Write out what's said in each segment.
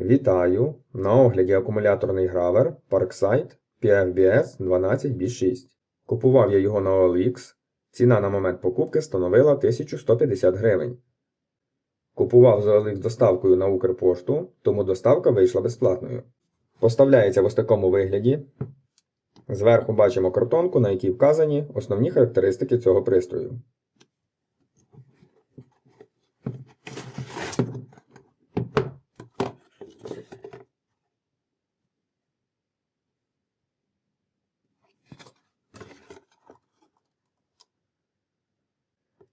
Вітаю! На огляді акумуляторний гравер Parkside PFBS 12B6. Купував я його на OLX. Ціна на момент покупки становила 1150 гривень. Купував з OLX доставкою на Укрпошту, тому доставка вийшла безплатною. Поставляється в ось такому вигляді. Зверху бачимо картонку, на якій вказані основні характеристики цього пристрою.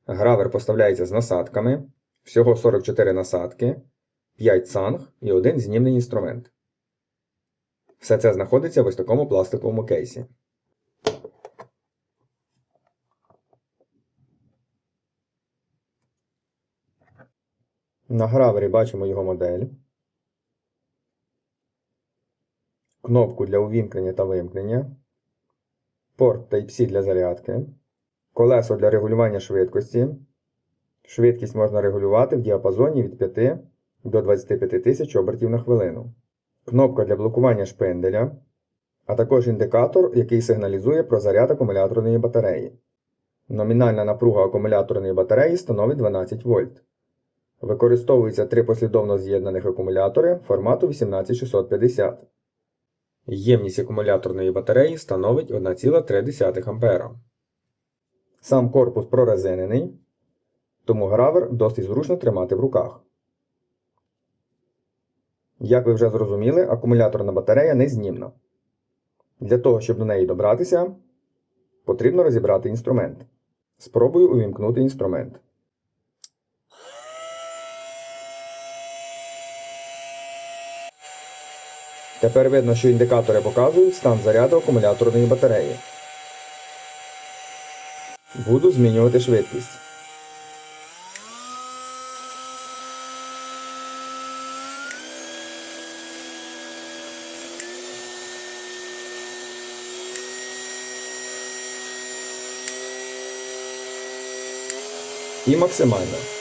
Гравер поставляється з насадками. Всього 44 насадки, 5 цанг і один знімний інструмент. Все це знаходиться в ось такому пластиковому кейсі. На гравері бачимо його модель. Кнопку для увімкнення та вимкнення. Порт Type-C для зарядки. Колесо для регулювання швидкості. Швидкість можна регулювати в діапазоні від 5 до 25 тисяч обертів на хвилину. Кнопка для блокування шпинделя, а також індикатор, який сигналізує про заряд акумуляторної батареї. Номінальна напруга акумуляторної батареї становить 12 вольт. Використовуються три послідовно з'єднаних акумулятори формату 18650. Ємність акумуляторної батареї становить 1,3 А. Сам корпус прорезинений, тому гравер досить зручно тримати в руках. Як ви вже зрозуміли, акумуляторна батарея незнімна. Для того, щоб до неї добратися, потрібно розібрати інструмент. Спробую увімкнути інструмент. Тепер видно, що індикатори показують стан заряду акумуляторної батареї. Буду змінювати швидкість. І максимально.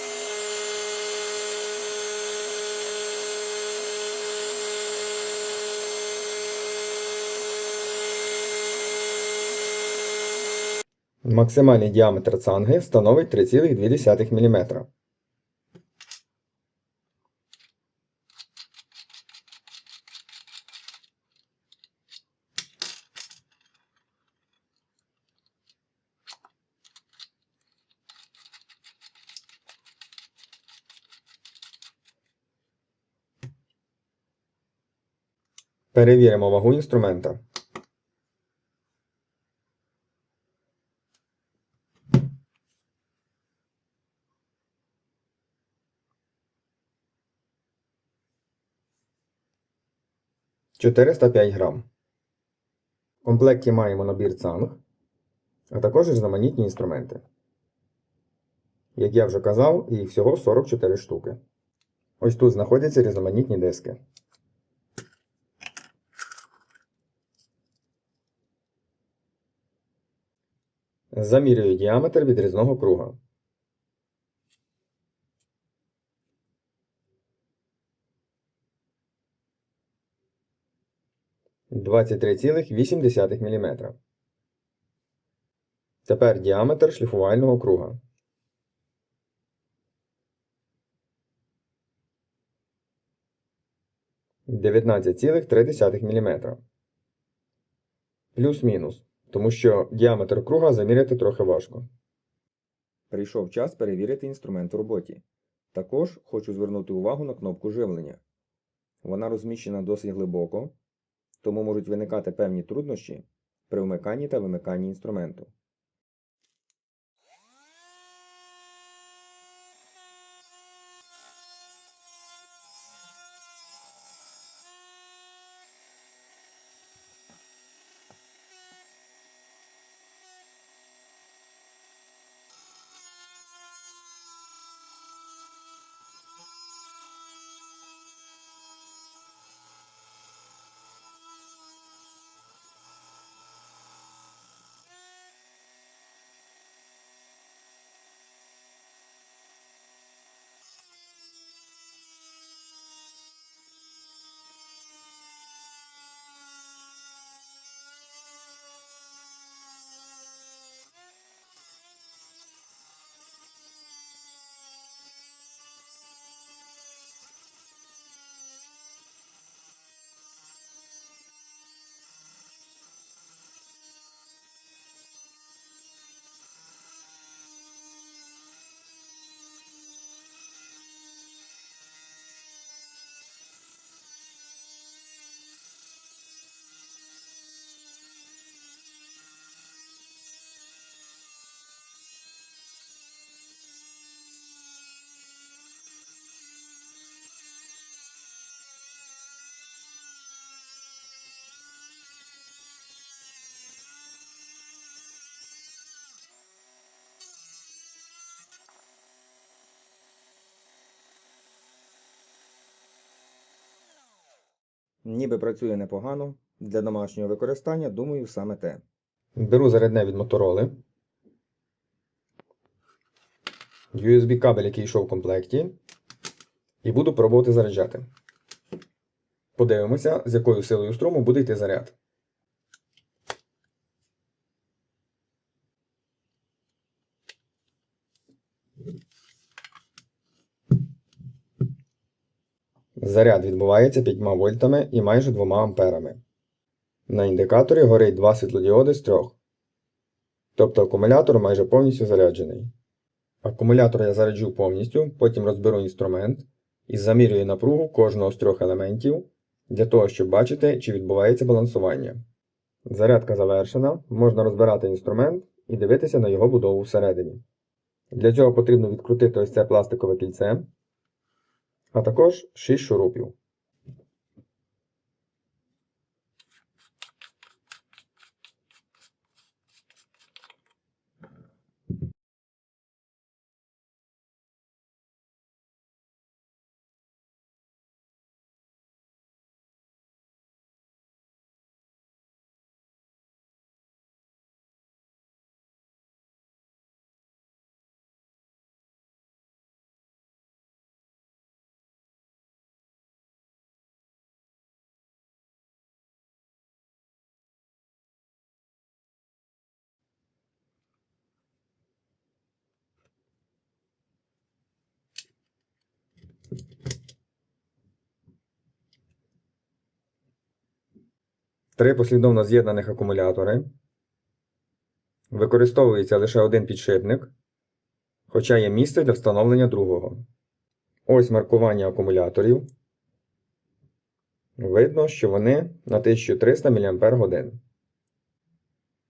Максимальний діаметр цанги становить 3,2 мм. Перевіримо вагу інструмента. Чотириста п'ять грам. В комплекті маємо набір цанг, а також різноманітні інструменти. Як я вже казав, їх всього 44 штуки. Ось тут знаходяться різноманітні диски. Замірюю діаметр відрізного круга. Двадцять три цілих вісім десятих міліметра. Тепер діаметр шліфувального круга. Дев'ятнадцять цілих міліметра. Плюс-мінус тому що діаметр круга заміряти трохи важко. Прийшов час перевірити інструмент в роботі. Також хочу звернути увагу на кнопку живлення. Вона розміщена досить глибоко, тому можуть виникати певні труднощі при вмиканні та вимиканні інструменту. Ніби працює непогано. Для домашнього використання, думаю, саме те. Беру зарядне від мотороли. USB кабель, який йшов в комплекті. І буду пробувати заряджати. Подивимося, з якою силою струму буде йти заряд. Заряд відбувається 5 вольтами і майже 2 амперами. На індикаторі горить два світлодіоди з трьох. Тобто акумулятор майже повністю заряджений. Акумулятор я заряджу повністю, потім розберу інструмент і замірюю напругу кожного з трьох елементів для того, щоб бачити, чи відбувається балансування. Зарядка завершена, можна розбирати інструмент і дивитися на його будову всередині. Для цього потрібно відкрутити ось це пластикове кільце, а також 6 шурупів. Три послідовно з'єднаних акумулятори. Використовується лише один підшипник, хоча є місце для встановлення другого. Ось маркування акумуляторів. Видно, що вони на 1300 мАч.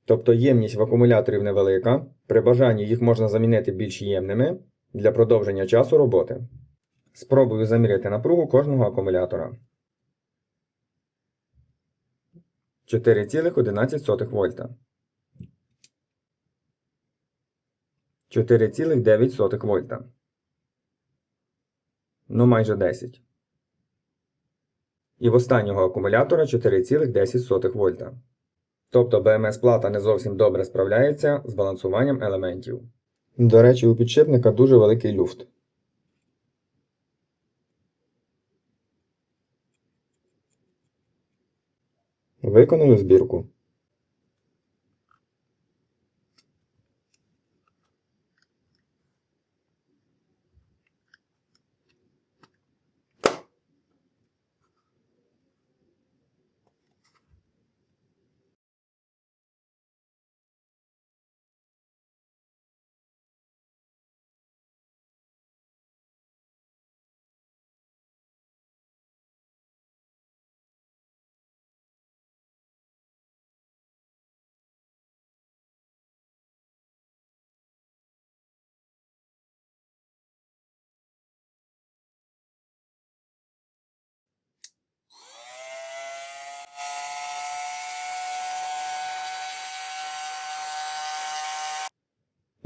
Тобто ємність в акумуляторів невелика. При бажанні їх можна замінити більш ємними для продовження часу роботи. Спробую заміряти напругу кожного акумулятора. 4,11 вольта. 4,9 вольта. Ну майже 10. І в останнього акумулятора 4,10 вольта. Тобто БМС плата не зовсім добре справляється з балансуванням елементів. До речі, у підшипника дуже великий люфт. Виконую збірку.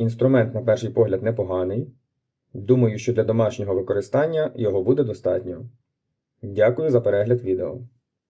Інструмент, на перший погляд, непоганий. Думаю, що для домашнього використання його буде достатньо. Дякую за перегляд відео.